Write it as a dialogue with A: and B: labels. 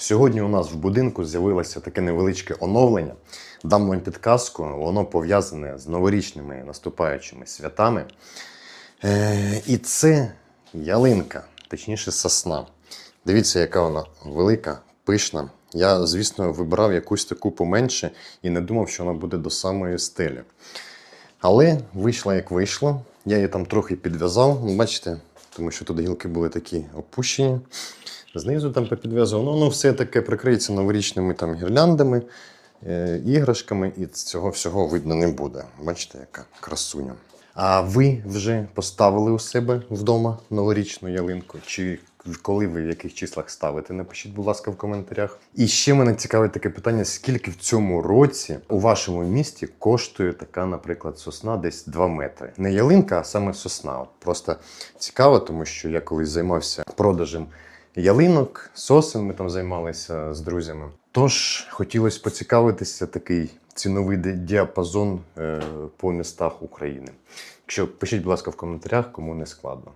A: Сьогодні у нас в будинку з'явилося таке невеличке оновлення. Дам вам підказку, воно пов'язане з новорічними наступаючими святами. Е, і це ялинка, точніше сосна. Дивіться, яка вона велика, пишна. Я, звісно, вибрав якусь таку поменше і не думав, що вона буде до самої стелі. Але вийшла як вийшло. Я її там трохи підв'язав, ну, бачите, тому що тут гілки були такі опущені. Знизу там попідв'язав. Ну, воно все таке прикриється новорічними там гірляндами, е, іграшками, і цього всього видно не буде. Бачите, яка красуня. А ви вже поставили у себе вдома новорічну ялинку? Чи коли ви в яких числах ставите? Напишіть, будь ласка, в коментарях. І ще мене цікавить таке питання: скільки в цьому році у вашому місті коштує така, наприклад, сосна десь 2 метри? Не ялинка, а саме сосна. От просто цікаво, тому що я колись займався продажем ялинок, сосен. Ми там займалися з друзями. Тож хотілося поцікавитися такий ціновий діапазон е, по містах України. Якщо пишіть, будь ласка, в коментарях, кому не складно.